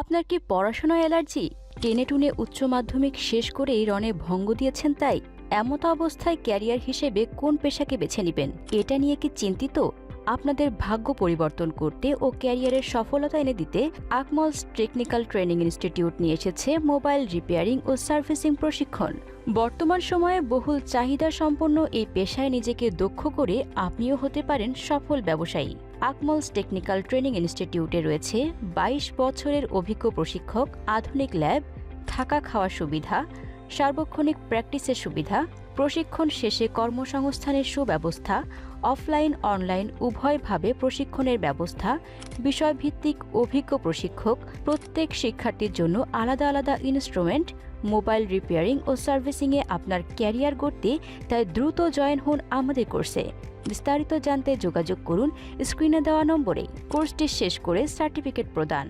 আপনার কি পড়াশোনা অ্যালার্জি? টেনে টুনে উচ্চ মাধ্যমিক শেষ করেই রনে ভঙ্গ দিয়েছেন তাই, এমত অবস্থায় ক্যারিয়ার হিসেবে কোন পেশাকে বেছে নেবেন? এটা নিয়ে কি চিন্তিত? আপনাদের ভাগ্য পরিবর্তন করতে ও ক্যারিয়ারের সফলতা এনে দিতে আকমলস টেকনিক্যাল ট্রেনিং ইনস্টিটিউট নিয়ে এসেছে মোবাইল রিপেয়ারিং ও সার্ভিসিং প্রশিক্ষণ। বর্তমান সময়ে বহুল চাহিদা সম্পন্ন এই পেশায় নিজেকে দক্ষ করে আপনিও হতে পারেন সফল ব্যবসায়ী। আকমলস টেকনিক্যাল ট্রেনিং ইনস্টিটিউটে রয়েছে বাইশ বছরের অভিজ্ঞ প্রশিক্ষক, আধুনিক ল্যাব, থাকা খাওয়া সুবিধা, সার্বক্ষণিক প্র্যাকটিসের সুবিধা, প্রশিক্ষণ শেষে কর্মসংস্থানের সুব্যবস্থা অফলাইন, অনলাইন, উভয়ভাবে প্রশিক্ষণের ব্যবস্থা, বিষয়ভিত্তিক অভিজ্ঞ প্রশিক্ষক, প্রত্যেক শিক্ষার্থীর জন্য আলাদা আলাদা ইনস্ট্রুমেন্ট মোবাইল রিপেয়ারিং ও সার্ভিসিংয়ে আপনার ক্যারিয়ার গড়তে তাই দ্রুত জয়েন হন আমাদের কোর্সে বিস্তারিত জানতে যোগাযোগ করুন স্ক্রিনে দেওয়া নম্বরে। কোর্সটি শেষ করে সার্টিফিকেট প্রদান।